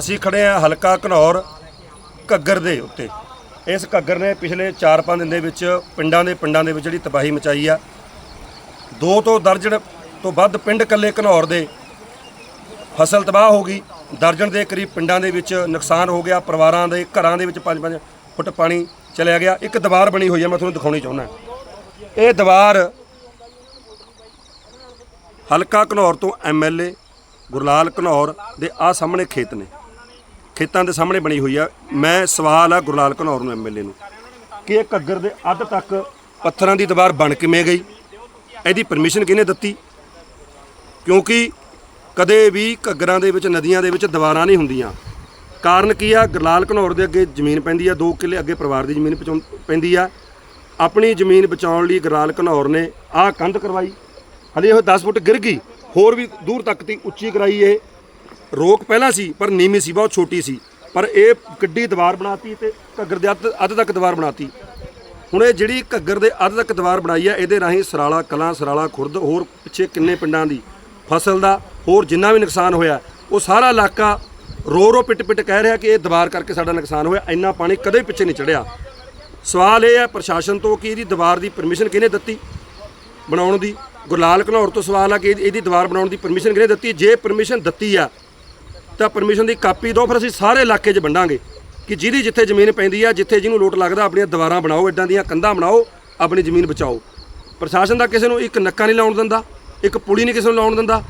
ਅਸੀਂ ਖੜੇ ਆ ਹਲਕਾ ਘਨੌਰ ਘੱਗਰ ਦੇ ਉੱਤੇ। ਇਸ ਘੱਗਰ ਨੇ ਪਿਛਲੇ 4-5 ਦਿਨ ਦੇ ਵਿੱਚ ਪਿੰਡਾਂ ਦੇ ਪਿੰਡਾਂ ਦੇ ਵਿੱਚ ਜਿਹੜੀ ਤਬਾਹੀ ਮਚਾਈ ਆ, ਦੋ ਤੋਂ ਦਰਜਨ ਤੋਂ ਵੱਧ ਪਿੰਡ ਕੱਲੇ ਘਨੌਰ ਦੇ ਫਸਲ ਤਬਾਹ ਹੋ ਗਈ। ਦਰਜਨ ਦੇ ਕਰੀਬ ਪਿੰਡਾਂ ਦੇ ਵਿੱਚ ਨੁਕਸਾਨ ਹੋ ਗਿਆ, ਪਰਿਵਾਰਾਂ ਦੇ ਘਰਾਂ ਦੇ ਵਿੱਚ 5-5 ਫੁੱਟ ਪਾਣੀ ਚਲਿਆ ਗਿਆ। ਇੱਕ ਦੀਵਾਰ ਬਣੀ ਹੋਈ ਹੈ ਮੈਂ ਤੁਹਾਨੂੰ ਦਿਖਾਉਣੀ ਚਾਹੁੰਦਾ। ਇਹ ਦੀਵਾਰ ਹਲਕਾ ਘਨੌਰ ਤੋਂ ਐਮਐਲਏ ਗੁਰਲਾਲ ਘਨੌਰ ਦੇ ਆ ਸਾਹਮਣੇ ਖੇਤ ਨੇ। ਖੇਤਾਂ ਦੇ ਸਾਹਮਣੇ ਬਣੀ ਹੋਈ ਆ। ਮੈਂ ਸਵਾਲ ਆ ਗੁਰਲਾਲ ਘਨੌਰ ਨੂੰ ਐਮਐਲਏ ਨੂੰ ਕਿ ਇਹ ਘੱਗਰ ਦੇ ਅੱਧ ਤੱਕ ਪੱਥਰਾਂ ਦੀ ਦੀਵਾਰ ਬਣ ਕਿਵੇਂ ਗਈ? ਇਹਦੀ ਪਰਮਿਸ਼ਨ ਕਿਹਨੇ ਦਿੱਤੀ? ਕਿਉਂਕਿ ਕਦੇ ਵੀ ਘੱਗਰਾਂ ਦੇ ਵਿੱਚ, ਨਦੀਆਂ ਦੇ ਵਿੱਚ ਦੀਵਾਰਾਂ ਨਹੀਂ ਹੁੰਦੀਆਂ। ਕਾਰਨ ਕੀ ਆ? ਗੁਰਲਾਲ ਘਨੌਰ ਦੇ ਅੱਗੇ ਜ਼ਮੀਨ ਪੈਂਦੀ ਆ 2 ਕਿੱਲੇ ਅੱਗੇ ਪਰਿਵਾਰ ਦੀ ਜ਼ਮੀਨ ਪਚਾਉਣ- ਪੈਂਦੀ ਆ। ਆਪਣੀ ਜ਼ਮੀਨ ਬਚਾਉਣ ਲਈ ਗੁਰਲਾਲ ਘਨੌਰ ਨੇ ਆਹ ਕੰਧ ਕਰਵਾਈ। ਹਲੇ ਉਹ 10 ਫੁੱਟ ਗਿਰ ਗਈ, ਹੋਰ ਵੀ ਦੂਰ ਤੱਕ ਤੀ ਉੱਚੀ ਕਰਾਈ ਇਹ। ਰੋਕ ਪਹਿਲਾਂ ਸੀ, ਪਰ ਨੀਵੀਂ ਸੀ, ਬਹੁਤ ਛੋਟੀ ਸੀ। ਪਰ ਇਹ ਕਿੱਡੀ ਦੀਵਾਰ ਬਣਾਤੀ ਤੇ ਘੱਗਰ ਦੇ ਅੱਧ ਅੱਧ ਤੱਕ ਦੀਵਾਰ ਬਣਾਤੀ। ਹੁਣ ਇਹ ਜਿਹੜੀ ਘੱਗਰ ਦੇ ਅੱਧ ਤੱਕ ਦੀਵਾਰ ਬਣਾਈ ਹੈ ਇਹਦੇ ਰਾਹੀਂ ਸਰਾਲਾ ਕਲਾਂ, ਸਰਾਲਾ ਖੁਰਦ, ਹੋਰ ਪਿੱਛੇ ਕਿੰਨੇ ਪਿੰਡਾਂ ਦੀ ਫਸਲ ਦਾ, ਹੋਰ ਜਿੰਨਾ ਵੀ ਨੁਕਸਾਨ ਹੋਇਆ, ਉਹ ਸਾਰਾ ਇਲਾਕਾ ਰੋ ਰੋ, ਪਿੱਟ ਪਿੱਟ ਕਹਿ ਰਿਹਾ ਕਿ ਇਹ ਦੀਵਾਰ ਕਰਕੇ ਸਾਡਾ ਨੁਕਸਾਨ ਹੋਇਆ, ਇੰਨਾ ਪਾਣੀ ਕਦੇ ਪਿੱਛੇ ਨਹੀਂ ਚੜਿਆ। ਸਵਾਲ ਇਹ ਹੈ ਪ੍ਰਸ਼ਾਸਨ ਤੋਂ ਕਿ ਇਹਦੀ ਦੀਵਾਰ ਦੀ ਪਰਮਿਸ਼ਨ ਕਿਹਨੇ ਦਿੱਤੀ? ਬਣਾਉਣ ਦੀ? ਗੁਰਲਾਲ ਘਨੌਰ ਤੋਂ ਸਵਾਲ ਆ ਕਿ ਇਹਦੀ ਦੀਵਾਰ ਬਣਾਉਣ ਦੀ ਪਰਮਿਸ਼ਨ ਕਿਹਨੇ ਦਿੱਤੀ? ਜੇ ਪਰਮਿਸ਼ਨ ਦਿੱਤੀ ਆ ਤਾਂ ਪਰਮਿਸ਼ਨ ਦੀ ਕਾਪੀ ਦਿਓ, ਫਿਰ ਅਸੀਂ ਸਾਰੇ ਇਲਾਕੇ 'ਚ ਵੰਡਾਂਗੇ ਕਿ ਜਿਹਦੀ ਜਿੱਥੇ ਜ਼ਮੀਨ ਪੈਂਦੀ ਆ, ਜਿੱਥੇ ਜਿਹਨੂੰ ਲੋਟ ਲੱਗਦਾ, ਆਪਣੀਆਂ ਦੀਵਾਰਾਂ ਬਣਾਓ ਇਦਾਂ ਦੀਆਂ ਕੰਧਾਂ ਬਣਾਓ, ਆਪਣੀ ਜ਼ਮੀਨ ਬਚਾਓ। ਪ੍ਰਸ਼ਾਸਨ ਦਾ ਕਿਸੇ ਨੂੰ ਇੱਕ ਨੱਕਾ ਨਹੀਂ ਲਾਉਣ ਦਿੰਦਾ, ਇੱਕ ਪੁਲੀ ਨਹੀਂ ਕਿਸੇ ਨੂੰ ਲਾਉਣ ਦਿੰਦਾ,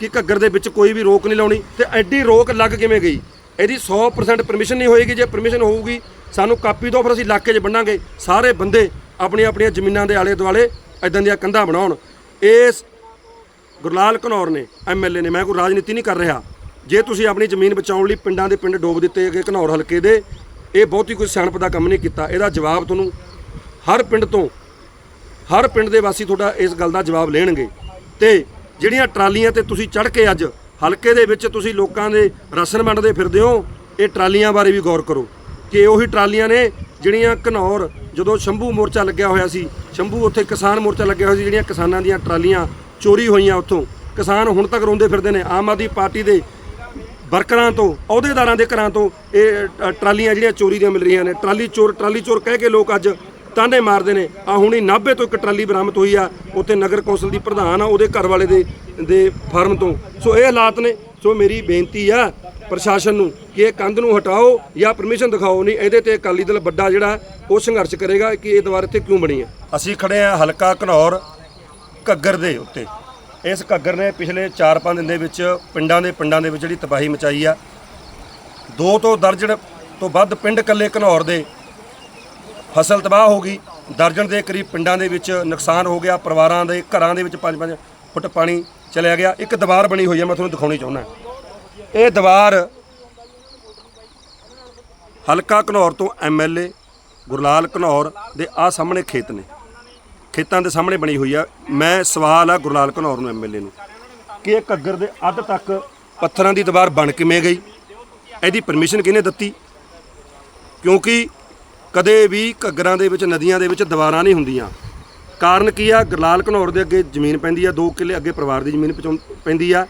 ਕਿ ਘੱਗਰ ਦੇ ਵਿੱਚ ਕੋਈ ਵੀ ਰੋਕ ਨਹੀਂ ਲਾਉਣੀ। ਤੇ ਐਡੀ ਰੋਕ ਲੱਗ ਕਿਵੇਂ ਗਈ? ਇਹਦੀ 100% ਪਰਮਿਸ਼ਨ ਨਹੀਂ ਹੋਏਗੀ, ਜੇ ਪਰਮਿਸ਼ਨ ਹੋਊਗੀ, ਸਾਨੂੰ ਕਾਪੀ ਦਿਓ, ਫਿਰ ਅਸੀਂ ਇਲਾਕੇ 'ਚ ਵੰਡਾਂਗੇ। ਸਾਰੇ ਬੰਦੇ ਆਪਣੀਆਂ ਆਪਣੀਆਂ ਜ਼ਮੀਨਾਂ ਦੇ ਆਲੇ ਦੁਆਲੇ ਇਦਾਂ ਦੀਆਂ ਕੰਧਾਂ ਬਣਾਉਣ। ਇਸ ਗੁਰਲਾਲ ਘਨੌਰ ਨੇ ਐਮਐਲਏ ਨੇ, ਮੈਂ ਕੋਈ ਰਾਜਨੀਤੀ ਨਹੀਂ ਕਰ ਰਿਹਾ। ਜੇ ਤੁਸੀਂ ਆਪਣੀ ਜ਼ਮੀਨ ਬਚਾਉਣ ਲਈ ਪਿੰਡਾਂ ਦੇ ਪਿੰਡ ਡੋਬ ਦਿੱਤੇ ਗਏ ਘਨੌਰ ਹਲਕੇ ਦੇ, ਇਹ ਬਹੁਤੀ ਕੋਈ ਸਿਆਣਪ ਦਾ ਕੰਮ ਨਹੀਂ ਕੀਤਾ। ਇਹਦਾ ਜਵਾਬ ਤੁਹਾਨੂੰ ਹਰ ਪਿੰਡ ਤੋਂ, ਹਰ ਪਿੰਡ ਦੇ ਵਾਸੀ ਤੁਹਾਡਾ ਇਸ ਗੱਲ ਦਾ ਜਵਾਬ ਲੈਣਗੇ। ਤੇ ਜਿਹੜੀਆਂ ਟਰਾਲੀਆਂ ਤੇ ਤੁਸੀਂ ਚੜ੍ਹ ਕੇ ਅੱਜ ਹਲਕੇ ਦੇ ਵਿੱਚ ਤੁਸੀਂ ਲੋਕਾਂ ਦੇ ਰਾਸ਼ਨ ਵੰਡਦੇ ਫਿਰਦੇ ਹੋ, ਇਹ ਟਰਾਲੀਆਂ ਬਾਰੇ ਵੀ ਗੌਰ ਕਰੋ। ਕਿ ਉਹੀ ਟਰਾਲੀਆਂ ਨੇ ਜਿਹੜੀਆਂ ਘਨੌਰ ਜਦੋਂ ਸ਼ੰਭੂ ਮੋਰਚਾ ਲੱਗਿਆ ਹੋਇਆ ਸੀ, ਸ਼ੰਭੂ ਉੱਥੇ ਕਿਸਾਨ ਮੋਰਚਾ ਲੱਗਿਆ ਹੋਇਆ ਸੀ, ਜਿਹੜੀਆਂ ਕਿਸਾਨਾਂ ਦੀਆਂ ਟਰਾਲੀਆਂ ਚੋਰੀ ਹੋਈਆਂ ਉੱਥੋਂ। ਕਿਸਾਨ ਹੁਣ ਤੱਕ ਰੋਂਦੇ ਫਿਰਦੇ ਨੇ, ਆਮ ਆਦਮੀ ਪਾਰਟੀ ਦੇ ਵਰਕਰਾਂ ਤੋਂ, ਅਹੁਦੇਦਾਰਾਂ ਦੇ ਘਰਾਂ ਤੋਂ ਇਹ ਟਰਾਲੀਆਂ ਜਿਹੜੀਆਂ ਚੋਰੀ ਦੀਆਂ ਮਿਲ ਰਹੀਆਂ ਨੇ, ਟਰਾਲੀ ਚੋਰ ਟਰਾਲੀ ਚੋਰ ਕਹਿ ਕੇ ਲੋਕ ਅੱਜ ਤਾਨੇ ਮਾਰਦੇ ਨੇ। ਆ ਹੁਣੀ ਨਾਭੇ ਤੋਂ ਇੱਕ ਟਰਾਲੀ ਬਰਾਮਦ ਹੋਈ ਆ, ਉੱਥੇ ਨਗਰ ਕੌਂਸਲ ਦੀ ਪ੍ਰਧਾਨ ਆ, ਉਹਦੇ ਘਰ ਵਾਲੇ ਦੇ ਦੇ ਫਾਰਮ ਤੋਂ। ਸੋ ਇਹ ਹਾਲਾਤ ਨੇ, ਸੋ ਮੇਰੀ ਬੇਨਤੀ ਆ ਪ੍ਰਸ਼ਾਸਨ ਨੂੰ ਕਿ ਇਹ ਕੰਧ ਨੂੰ ਹਟਾਓ ਜਾਂ ਪਰਮਿਸ਼ਨ ਦਿਖਾਓ, ਨਹੀਂ ਇਹਦੇ ਤੇ ਅਕਾਲੀ ਦਲ ਵੱਡਾ ਜਿਹੜਾ, ਉਹ ਸੰਘਰਸ਼ ਕਰੇਗਾ ਕਿ ਇਹ ਦੁਬਾਰਾ ਇੱਥੇ ਕਿਉਂ ਬਣੀ ਆ ਅਸੀਂ ਖੜੇ ਆ ਹਲਕਾ ਘਨੌਰ ਘੱਗਰ ਦੇ ਉੱਤੇ। ਇਸ ਘੱਗਰ ਨੇ ਪਿਛਲੇ 4-5 ਦਿਨ ਦੇ ਵਿੱਚ ਪਿੰਡਾਂ ਦੇ ਪਿੰਡਾਂ ਦੇ ਵਿੱਚ ਜਿਹੜੀ ਤਬਾਹੀ ਮਚਾਈ ਆ। ਦੋ ਤੋਂ ਦਰਜਨ ਤੋਂ ਵੱਧ ਪਿੰਡ ਕੱਲੇ ਘਨੌਰ ਦੇ ਫਸਲ ਤਬਾਹ ਹੋ ਗਈ। ਦਰਜਨ ਦੇ ਕਰੀਬ ਪਿੰਡਾਂ ਦੇ ਵਿੱਚ ਨੁਕਸਾਨ ਹੋ ਗਿਆ। ਪਰਿਵਾਰਾਂ ਦੇ ਘਰਾਂ ਦੇ ਵਿੱਚ 5-5 ਫੁੱਟ ਪਾਣੀ ਚਲਿਆ ਗਿਆ। ਇੱਕ ਦੀਵਾਰ ਬਣੀ ਹੋਈ ਹੈ ਮੈਂ ਤੁਹਾਨੂੰ ਦਿਖਾਉਣੀ ਚਾਹੁੰਦਾ। ਇਹ ਦੀਵਾਰ ਹਲਕਾ ਘਨੌਰ ਤੋਂ ਐਮਐਲਏ ਗੁਰਲਾਲ ਘਨੌਰ ਦੇ ਆ ਸਾਹਮਣੇ ਖੇਤ ਨੇ। ਖੇਤਾਂ ਦੇ ਸਾਹਮਣੇ ਬਣੀ ਹੋਈ ਆ। ਮੈਂ ਸਵਾਲ ਆ ਗੁਰਲਾਲ ਘਨੌਰ ਨੂੰ ਐਮਐਲਏ ਨੂੰ ਕਿ ਇਹ ਘੱਗਰ ਦੇ ਅੱਧ ਤੱਕ ਪੱਥਰਾਂ ਦੀ ਦੀਵਾਰ ਬਣ ਕਿਵੇਂ ਗਈ? ਇਹਦੀ ਪਰਮਿਸ਼ਨ ਕਿਹਨੇ ਦਿੱਤੀ? ਕਿਉਂਕਿ ਕਦੇ ਵੀ ਘੱਗਰਾਂ ਦੇ ਵਿੱਚ, ਨਦੀਆਂ ਦੇ ਵਿੱਚ ਦੀਵਾਰਾਂ ਨਹੀਂ ਹੁੰਦੀਆਂ। ਕਾਰਨ ਕੀ ਆ? ਗੁਰਲਾਲ ਘਨੌਰ ਦੇ ਅੱਗੇ ਜ਼ਮੀਨ ਪੈਂਦੀ ਆ 2 ਕਿੱਲੇ ਅੱਗੇ ਪਰਿਵਾਰ ਦੀ ਜ਼ਮੀਨ ਪਚਾਉਣ- ਪੈਂਦੀ ਆ।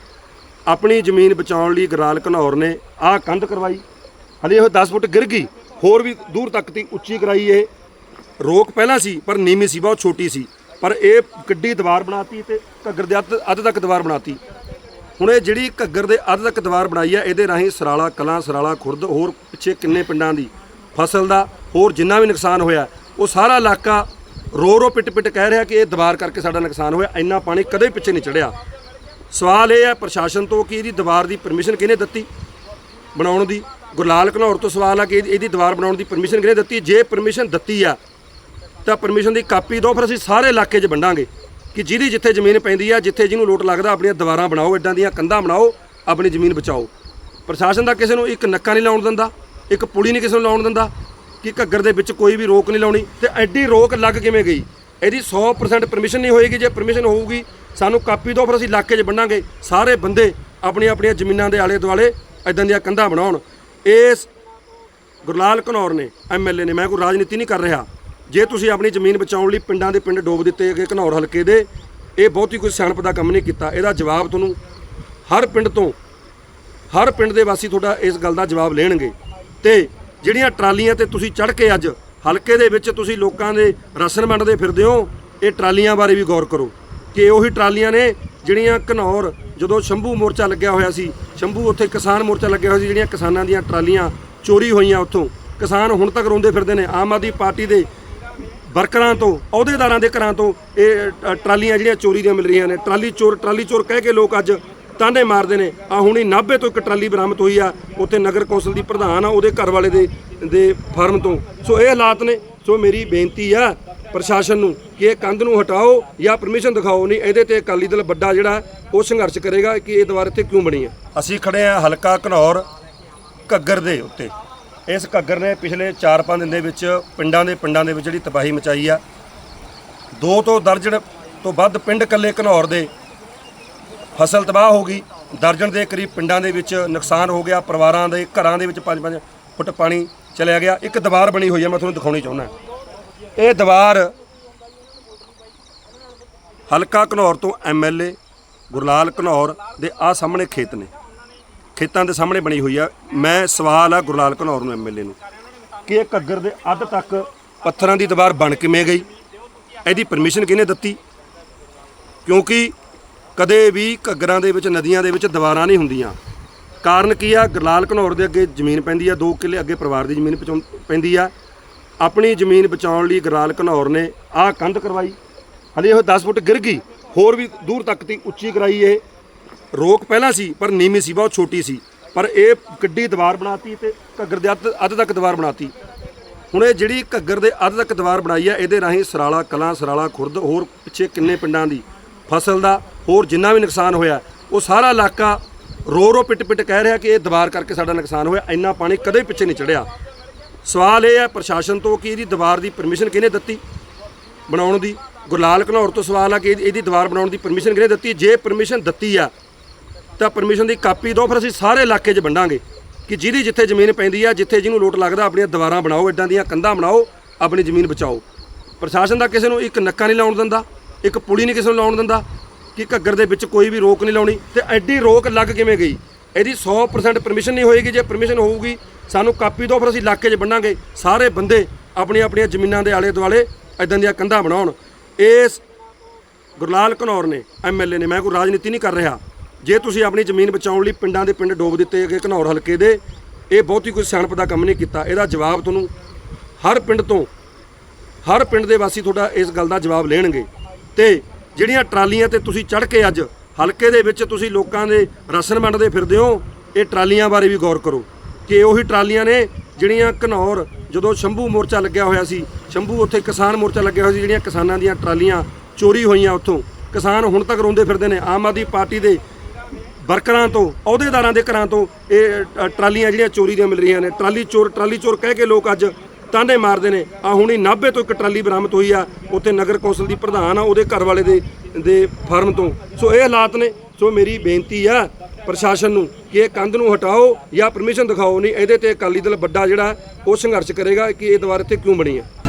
ਆਪਣੀ ਜ਼ਮੀਨ ਬਚਾਉਣ ਲਈ ਗੁਰਲਾਲ ਘਨੌਰ ਨੇ ਆਹ ਕੰਧ ਕਰਵਾਈ। ਹਲੇ ਉਹ 10 ਫੁੱਟ ਗਿਰ ਗਈ, ਹੋਰ ਵੀ ਦੂਰ ਤੱਕ ਦੀ ਉੱਚੀ ਕਰਾਈ ਇਹ। ਰੋਕ ਪਹਿਲਾਂ ਸੀ, ਪਰ ਨੀਵੀਂ ਸੀ, ਬਹੁਤ ਛੋਟੀ ਸੀ। ਪਰ ਇਹ ਕਿੱਡੀ ਦੀਵਾਰ ਬਣਾਤੀ ਤੇ ਘੱਗਰ ਦੇ ਅੱਧ ਅੱਧ ਤੱਕ ਦੀਵਾਰ ਬਣਾਤੀ। ਹੁਣ ਇਹ ਜਿਹੜੀ ਘੱਗਰ ਦੇ ਅੱਧ ਤੱਕ ਦੀਵਾਰ ਬਣਾਈ ਹੈ ਇਹਦੇ ਰਾਹੀਂ ਸਰਾਲਾ, ਕਲਾਂ, ਸਰਾਲਾ, ਖੁਰਦ, ਹੋਰ ਪਿੱਛੇ ਕਿੰਨੇ ਪਿੰਡਾਂ ਦੀ ਫਸਲ ਦਾ, ਹੋਰ ਜਿੰਨਾ ਵੀ ਨੁਕਸਾਨ ਹੋਇਆ, ਉਹ ਸਾਰਾ ਇਲਾਕਾ ਰੋ ਰੋ ਪਿੱਟ ਪਿੱਟ ਕਹਿ ਰਿਹਾ ਕਿ ਇਹ ਦੀਵਾਰ ਕਰਕੇ ਸਾਡਾ ਨੁਕਸਾਨ ਹੋਇਆ, ਇੰਨਾ ਪਾਣੀ ਕਦੇ ਪਿੱਛੇ ਨਹੀਂ ਚੜਿਆ ਸਵਾਲ ਇਹ ਹੈ, ਪ੍ਰਸ਼ਾਸਨ ਤੋਂ ਕਿ ਇਹਦੀ ਦੀਵਾਰ ਦੀ ਪਰਮਿਸ਼ਨ ਕਿਹਨੇ ਦਿੱਤੀ? ਬਣਾਉਣ ਦੀ? ਗੁਰਲਾਲ ਘਨੌਰ ਤੋਂ ਸਵਾਲ ਆ ਕਿ ਇਹਦੀ ਦੀਵਾਰ ਬਣਾਉਣ ਦੀ ਪਰਮਿਸ਼ਨ ਕਿਹਨੇ ਦਿੱਤੀ? ਜੇ ਪਰਮਿਸ਼ਨ ਦਿੱਤੀ ਆ ਤਾਂ ਪਰਮਿਸ਼ਨ ਦੀ ਕਾਪੀ ਦਿਓ, ਫਿਰ ਅਸੀਂ ਸਾਰੇ ਇਲਾਕੇ 'ਚ ਵੰਡਾਂਗੇ। ਕਿ ਜਿਹਦੀ ਜਿੱਥੇ ਜ਼ਮੀਨ ਪੈਂਦੀ ਆ, ਜਿੱਥੇ ਜਿਹਨੂੰ ਲੋਟ ਲੱਗਦਾ, ਆਪਣੀਆਂ ਦੀਵਾਰਾਂ ਬਣਾਓ ਇਦਾਂ ਦੀਆਂ ਕੰਧਾਂ ਬਣਾਓ, ਆਪਣੀ ਜ਼ਮੀਨ ਬਚਾਓ। ਪ੍ਰਸ਼ਾਸਨ ਦਾ ਕਿਸੇ ਨੂੰ ਇੱਕ ਨੱਕਾ ਨਹੀਂ ਲਾਉਣ ਦਿੰਦਾ, ਇੱਕ ਪੁੜੀ ਨਹੀਂ ਕਿਸੇ ਨੂੰ ਲਾਉਣ ਦਿੰਦਾ, ਕਿ ਘੱਗਰ ਦੇ ਵਿੱਚ ਕੋਈ ਵੀ ਰੋਕ ਨਹੀਂ ਲਾਉਣੀ। ਤੇ ਐਡੀ ਰੋਕ ਲੱਗ ਕਿਵੇਂ ਗਈ? ਇਹਦੀ 100% ਪਰਮਿਸ਼ਨ ਨਹੀਂ ਹੋਏਗੀ, ਜੇ ਪਰਮਿਸ਼ਨ ਹੋਊਗੀ, ਸਾਨੂੰ ਕਾਪੀ ਦਿਓ, ਫਿਰ ਅਸੀਂ ਇਲਾਕੇ 'ਚ ਵੰਡਾਂਗੇ। ਸਾਰੇ ਬੰਦੇ ਆਪਣੀਆਂ ਆਪਣੀਆਂ ਜ਼ਮੀਨਾਂ ਦੇ ਆਲੇ ਦੁਆਲੇ ਇਦਾਂ ਦੀਆਂ ਕੰਧਾਂ ਬਣਾਉਣ। ਇਸ ਗੁਰਲਾਲ ਘਨੌਰ ਨੇ ਐਮਐਲਏ ਨੇ, ਮੈਂ ਕੋਈ ਰਾਜਨੀਤੀ ਨਹੀਂ ਕਰ ਰਿਹਾ। ਜੇ ਤੁਸੀਂ ਆਪਣੀ ਜ਼ਮੀਨ ਬਚਾਉਣ ਲਈ ਪਿੰਡਾਂ ਦੇ ਪਿੰਡ ਡੋਬ ਦਿੱਤੇ ਗਏ ਘਨੌਰ ਹਲਕੇ ਦੇ, ਇਹ ਬਹੁਤੀ ਕੋਈ ਸਿਆਣਪ ਦਾ ਕੰਮ ਨਹੀਂ ਕੀਤਾ। ਇਹਦਾ ਜਵਾਬ ਤੁਹਾਨੂੰ ਹਰ ਪਿੰਡ ਤੋਂ, ਹਰ ਪਿੰਡ ਦੇ ਵਾਸੀ ਤੁਹਾਡਾ ਇਸ ਗੱਲ ਦਾ ਜਵਾਬ ਲੈਣਗੇ। ਤੇ ਜਿਹੜੀਆਂ ਟਰਾਲੀਆਂ ਤੇ ਤੁਸੀਂ ਚੜ ਕੇ ਅੱਜ ਹਲਕੇ ਦੇ ਵਿੱਚ ਤੁਸੀਂ ਲੋਕਾਂ ਦੇ ਰਾਸ਼ਨ ਵੰਡਦੇ ਫਿਰਦੇ ਹੋ, ਇਹ ਟਰਾਲੀਆਂ ਬਾਰੇ ਵੀ ਗੌਰ ਕਰੋ ਕਿ ਉਹੀ ਟਰਾਲੀਆਂ ਨੇ ਜਿਹੜੀਆਂ ਘਨੌਰ ਜਦੋਂ ਸ਼ੰਭੂ ਮੋਰਚਾ ਲੱਗਿਆ ਹੋਇਆ ਸੀ, ਸ਼ੰਭੂ ਉੱਥੇ ਕਿਸਾਨ ਮੋਰਚਾ ਲੱਗਿਆ ਹੋਇਆ ਸੀ, ਜਿਹੜੀਆਂ ਕਿਸਾਨਾਂ ਦੀਆਂ ਟਰਾਲੀਆਂ ਚੋਰੀ ਹੋਈਆਂ ਉੱਥੋਂ। ਕਿਸਾਨ ਹੁਣ ਤੱਕ ਰੋਂਦੇ ਫਿਰਦੇ ਨੇ, ਆਮ ਆਦਮੀ ਪਾਰਟੀ ਦੇ ਵਰਕਰਾਂ ਤੋਂ ਅਹੁਦੇਦਾਰਾਂ ਦੇ ਘਰਾਂ ਤੋਂ ਇਹ ਅ, ਟਰਾਲੀਆਂ ਜਿਹੜੀਆਂ ਚੋਰੀ ਦੀਆਂ ਮਿਲ ਰਹੀਆਂ ਨੇ ਟਰਾਲੀ ਚੋਰ ਟਰਾਲੀ ਚੋਰ ਕਹਿ ਕੇ ਲੋਕ ਅੱਜ ਤਾਨੇ ਮਾਰਦੇ ਨੇ। ਆ ਹੁਣੀ ਨਾਭੇ ਤੋਂ ਇੱਕ ਟਰਾਲੀ ਬਰਾਮਦ ਹੋਈ ਆ ਉੱਥੇ ਨਗਰ ਕੌਂਸਲ ਦੀ ਪ੍ਰਧਾਨ ਆ ਉਹਦੇ ਘਰ ਵਾਲੇ ਦੇ ਦੇ ਫਾਰਮ ਤੋਂ। ਸੋ ਇਹ ਹਾਲਾਤ ਨੇ। ਸੋ ਮੇਰੀ ਬੇਨਤੀ ਆ ਪ੍ਰਸ਼ਾਸਨ ਨੂੰ ਕਿ ਇਹ ਕੰਧ ਨੂੰ ਹਟਾਓ ਜਾਂ ਪਰਮਿਸ਼ਨ ਦਿਖਾਓ ਨਹੀਂ ਇਹਦੇ ਤੇ ਅਕਾਲੀ ਦਲ ਵੱਡਾ ਜਿਹੜਾ ਉਹ ਸੰਘਰਸ਼ ਕਰੇਗਾ ਕਿ ਇਹ ਦੁਬਾਰਾ ਇੱਥੇ ਕਿਉਂ ਬਣੀ ਹੈ। ਅਸੀਂ ਖੜੇ ਆ ਹਲਕਾ ਘਨੌਰ ਘੱਗਰ ਦੇ ਉੱਤੇ। ਇਸ ਘੱਗਰ ਨੇ ਪਿਛਲੇ 4-5 ਦਿਨ ਦੇ ਵਿੱਚ ਪਿੰਡਾਂ ਦੇ ਪਿੰਡਾਂ ਦੇ ਵਿੱਚ ਜਿਹੜੀ ਤਬਾਹੀ ਮਚਾਈ ਆ। ਦੋ ਤੋਂ ਦਰਜਨ ਤੋਂ ਵੱਧ ਪਿੰਡ ਕੱਲੇ ਘਨੌਰ ਦੇ ਫਸਲ ਤਬਾਹ ਹੋ ਗਈ। ਦਰਜਨ ਦੇ ਕਰੀਬ ਪਿੰਡਾਂ ਦੇ ਵਿੱਚ ਨੁਕਸਾਨ ਹੋ ਗਿਆ। ਪਰਿਵਾਰਾਂ ਦੇ ਘਰਾਂ ਦੇ ਵਿੱਚ 5-5 ਫੁੱਟ ਪਾਣੀ ਚਲਿਆ ਗਿਆ। ਇੱਕ ਦੀਵਾਰ ਬਣੀ ਹੋਈ ਹੈ ਮੈਂ ਤੁਹਾਨੂੰ ਦਿਖਾਉਣੀ ਚਾਹੁੰਦਾ। ਇਹ ਦੀਵਾਰ ਹਲਕਾ ਘਨੌਰ ਤੋਂ ਐਮਐਲਏ ਗੁਰਲਾਲ ਘਨੌਰ ਦੇ ਆ ਸਾਹਮਣੇ ਖੇਤ ਨੇ। ਖੇਤਾਂ ਦੇ ਸਾਹਮਣੇ ਬਣੀ ਹੋਈ ਆ। ਮੈਂ ਸਵਾਲ ਆ ਗੁਰਲਾਲ ਘਨੌਰ ਨੂੰ ਐਮਐਲਏ ਨੂੰ, ਕਿ ਇਹ ਘੱਗਰ ਦੇ ਅੱਧ ਤੱਕ ਪੱਥਰਾਂ ਦੀ ਦੀਵਾਰ ਬਣ ਕਿਵੇਂ ਗਈ? ਇਹਦੀ ਪਰਮਿਸ਼ਨ ਕਿਹਨੇ ਦਿੱਤੀ? ਕਿਉਂਕਿ ਕਦੇ ਵੀ ਘੱਗਰਾਂ ਦੇ ਵਿੱਚ, ਨਦੀਆਂ ਦੇ ਵਿੱਚ ਦੀਵਾਰਾਂ ਨਹੀਂ ਹੁੰਦੀਆਂ। ਕਾਰਨ ਕੀ ਆ? ਗੁਰਲਾਲ ਘਨੌਰ ਦੇ ਅੱਗੇ ਜ਼ਮੀਨ ਪੈਂਦੀ ਆ 2 ਕਿੱਲੇ ਅੱਗੇ ਪਰਿਵਾਰ ਦੀ ਜ਼ਮੀਨ ਪਹੁੰਚ- ਪੈਂਦੀ ਆ। ਆਪਣੀ ਜ਼ਮੀਨ ਬਚਾਉਣ ਲਈ ਗੁਰਲਾਲ ਘਨੌਰ ਨੇ ਆਹ ਕੰਧ ਕਰਵਾਈ। ਹਲੇ ਉਹ 10 ਫੁੱਟ ਗਿਰ ਗਈ, ਹੋਰ ਵੀ ਦੂਰ ਤੱਕ ਦੀ ਉੱਚੀ ਕਰਾਈ ਇਹ। ਰੋਕ ਪਹਿਲਾਂ ਸੀ, ਪਰ ਨੀਵੀਂ ਸੀ, ਬਹੁਤ ਛੋਟੀ ਸੀ। ਪਰ ਇਹ ਕਿੱਡੀ ਦੀਵਾਰ ਬਣਾਤੀ ਤੇ ਘੱਗਰ ਦੇ ਅੱਧ ਅੱਧ ਤੱਕ ਦੀਵਾਰ ਬਣਾਤੀ। ਹੁਣ ਇਹ ਜਿਹੜੀ ਘੱਗਰ ਦੇ ਅੱਧ ਤੱਕ ਦੀਵਾਰ ਬਣਾਈ ਆ, ਇਹਦੇ ਰਾਹੀਂ ਸਰਾਲਾ ਕਲਾਂ, ਸਰਾਲਾ ਖੁਰਦ, ਹੋਰ ਪਿੱਛੇ ਕਿੰਨੇ ਪਿੰਡਾਂ ਦੀ ਫਸਲ ਦਾ, ਹੋਰ ਜਿੰਨਾ ਵੀ ਨੁਕਸਾਨ ਹੋਇਆ, ਉਹ ਸਾਰਾ ਇਲਾਕਾ ਰੋ ਰੋ, ਪਿੱਟ ਪਿੱਟ ਕਹਿ ਰਿਹਾ ਕਿ ਇਹ ਦੀਵਾਰ ਕਰਕੇ ਸਾਡਾ ਨੁਕਸਾਨ ਹੋਇਆ, ਇੰਨਾ ਪਾਣੀ ਕਦੇ ਪਿੱਛੇ ਨਹੀਂ ਚੜਿਆ। ਸਵਾਲ ਇਹ ਹੈ ਪ੍ਰਸ਼ਾਸਨ ਤੋਂ ਕਿ ਇਹਦੀ ਦੀਵਾਰ ਦੀ ਪਰਮਿਸ਼ਨ ਕਿਹਨੇ ਦਿੱਤੀ? ਬਣਾਉਣ ਦੀ? ਗੁਰਲਾਲ ਘਨੌਰ ਤੋਂ ਸਵਾਲ ਆ ਕਿ ਇਹਦੀ ਦੀਵਾਰ ਬਣਾਉਣ ਦੀ ਪਰਮਿਸ਼ਨ ਕਿਹਨੇ ਦਿੱਤੀ? ਜੇ ਪਰਮਿਸ਼ਨ ਦਿੱਤੀ ਆ ਤਾਂ ਪਰਮਿਸ਼ਨ ਦੀ ਕਾਪੀ ਦਿਓ, ਫਿਰ ਅਸੀਂ ਸਾਰੇ ਇਲਾਕੇ 'ਚ ਵੰਡਾਂਗੇ ਕਿ ਜਿਹਦੀ ਜਿੱਥੇ ਜ਼ਮੀਨ ਪੈਂਦੀ ਆ, ਜਿੱਥੇ ਜਿਹਨੂੰ ਲੋਟ ਲੱਗਦਾ, ਆਪਣੀਆਂ ਦੀਵਾਰਾਂ ਬਣਾਓ ਇਦਾਂ ਦੀਆਂ ਕੰਧਾਂ ਬਣਾਓ, ਆਪਣੀ ਜ਼ਮੀਨ ਬਚਾਓ। ਪ੍ਰਸ਼ਾਸਨ ਦਾ ਕਿਸੇ ਨੂੰ ਇੱਕ ਨੱਕਾ ਨਹੀਂ ਲਾਉਣ ਦਿੰਦਾ, ਇੱਕ ਪੁਲੀ ਨਹੀਂ ਕਿਸੇ ਨੂੰ ਲਾਉਣ ਦਿੰਦਾ ਕਿ ਘੱਗਰ ਦੇ ਵਿੱਚ ਕੋਈ ਵੀ ਰੋਕ ਨਹੀਂ ਲਾਉਣੀ ਤੇ ਐਡੀ ਰੋਕ ਲੱਗ ਕਿਵੇਂ ਗਈ? ਇਹਦੀ 100% ਪਰਮਿਸ਼ਨ ਨਹੀਂ ਹੋਏਗੀ, ਜੇ ਪਰਮਿਸ਼ਨ ਹੋਊਗੀ, ਸਾਨੂੰ ਕਾਪੀ ਦਿਓ, ਫਿਰ ਅਸੀਂ ਇਲਾਕੇ 'ਚ ਵੰਡਾਂਗੇ। ਸਾਰੇ ਬੰਦੇ ਆਪਣੀਆਂ ਆਪਣੀਆਂ ਜ਼ਮੀਨਾਂ ਦੇ ਆਲੇ ਦੁਆਲੇ ਇਦਾਂ ਦੀਆਂ ਕੰਧਾਂ ਬਣਾਉਣ। ਇਸ ਗੁਰਲਾਲ ਘਨੌਰ ਨੇ ਐਮਐਲਏ ਨੇ, ਮੈਂ ਕੋਈ ਰਾਜਨੀਤੀ ਨਹੀਂ ਕਰ ਰਿਹਾ। ਜੇ ਤੁਸੀਂ ਆਪਣੀ ਜ਼ਮੀਨ ਬਚਾਉਣ ਲਈ ਪਿੰਡਾਂ ਦੇ ਪਿੰਡ ਡੋਬ ਦਿੱਤੇ ਗਏ ਘਨੌਰ ਹਲਕੇ ਦੇ, ਇਹ ਬਹੁਤੀ ਕੋਈ ਸਿਆਣਪ ਦਾ ਕੰਮ ਨਹੀਂ ਕੀਤਾ। ਇਹਦਾ ਜਵਾਬ ਤੁਹਾਨੂੰ ਹਰ ਪਿੰਡ ਤੋਂ, ਹਰ ਪਿੰਡ ਦੇ ਵਾਸੀ ਤੁਹਾਡਾ ਇਸ ਗੱਲ ਦਾ ਜਵਾਬ ਲੈਣਗੇ। ਤੇ ਜਿਹੜੀਆਂ ਟਰਾਲੀਆਂ ਤੇ ਤੁਸੀਂ ਚੜ ਕੇ ਅੱਜ ਹਲਕੇ ਦੇ ਵਿੱਚ ਤੁਸੀਂ ਲੋਕਾਂ ਦੇ ਰਸਨ ਵੰਡਦੇ ਫਿਰਦੇ ਹੋ, ਇਹ ਟਰਾਲੀਆਂ ਬਾਰੇ ਵੀ ਗੌਰ ਕਰੋ। ਕਿ ਉਹੀ ਟਰਾਲੀਆਂ ਨੇ ਜਿਹੜੀਆਂ ਘਨੌਰ, ਜਦੋਂ ਸ਼ੰਭੂ ਮੋਰਚਾ ਲੱਗਿਆ ਹੋਇਆ ਸੀ, ਸ਼ੰਭੂ ਉੱਥੇ ਕਿਸਾਨ ਮੋਰਚਾ ਲੱਗਿਆ ਹੋਇਆ ਸੀ, ਜਿਹੜੀਆਂ ਕਿਸਾਨਾਂ ਦੀਆਂ ਟਰਾਲੀਆਂ ਚੋਰੀ ਹੋਈਆਂ ਉੱਥੋਂ। ਕਿਸਾਨ ਹੁਣ ਤੱਕ ਰੋਂਦੇ ਫਿਰਦੇ ਨੇ, ਆਮ ਆਦਮੀ ਪਾਰਟੀ ਦੇ ਵਰਕਰਾਂ ਤੋਂ ਅਹੁਦੇਦਾਰਾਂ ਦੇ ਘਰਾਂ ਤੋਂ ਇਹ ਅ, ਟਰਾਲੀਆਂ ਜਿਹੜੀਆਂ ਚੋਰੀ ਦੀਆਂ ਮਿਲ ਰਹੀਆਂ ਨੇ। ਟਰਾਲੀ ਚੋਰ ਟਰਾਲੀ ਚੋਰ ਕਹਿ ਕੇ ਲੋਕ ਅੱਜ ਤਾਨੇ ਮਾਰਦੇ ਨੇ। ਆ ਹੁਣੀ ਨਾਭੇ ਤੋਂ ਇੱਕ ਟਰਾਲੀ ਬਰਾਮਦ ਹੋਈ ਆ। ਉੱਥੇ ਨਗਰ ਕੌਂਸਲ ਦੀ ਪ੍ਰਧਾਨ ਆ ਉਹਦੇ ਘਰ ਵਾਲੇ ਦੇ ਦੇ ਫਾਰਮ ਤੋਂ। ਸੋ ਇਹ ਹਾਲਾਤ ਨੇ। ਸੋ ਮੇਰੀ ਬੇਨਤੀ ਆ ਪ੍ਰਸ਼ਾਸਨ ਨੂੰ ਕਿ ਇਹ ਕੰਧ ਨੂੰ ਹਟਾਓ ਜਾਂ ਪਰਮਿਸ਼ਨ ਦਿਖਾਓ। ਨਹੀਂ ਇਹਦੇ ਤੇ ਅਕਾਲੀ ਦਲ ਵੱਡਾ ਜਿਹੜਾ ਉਹ ਸੰਘਰਸ਼ ਕਰੇਗਾ ਕਿ ਇਹ ਦੁਬਾਰਾ ਇੱਥੇ ਕਿਉਂ ਬਣੀ ਹੈ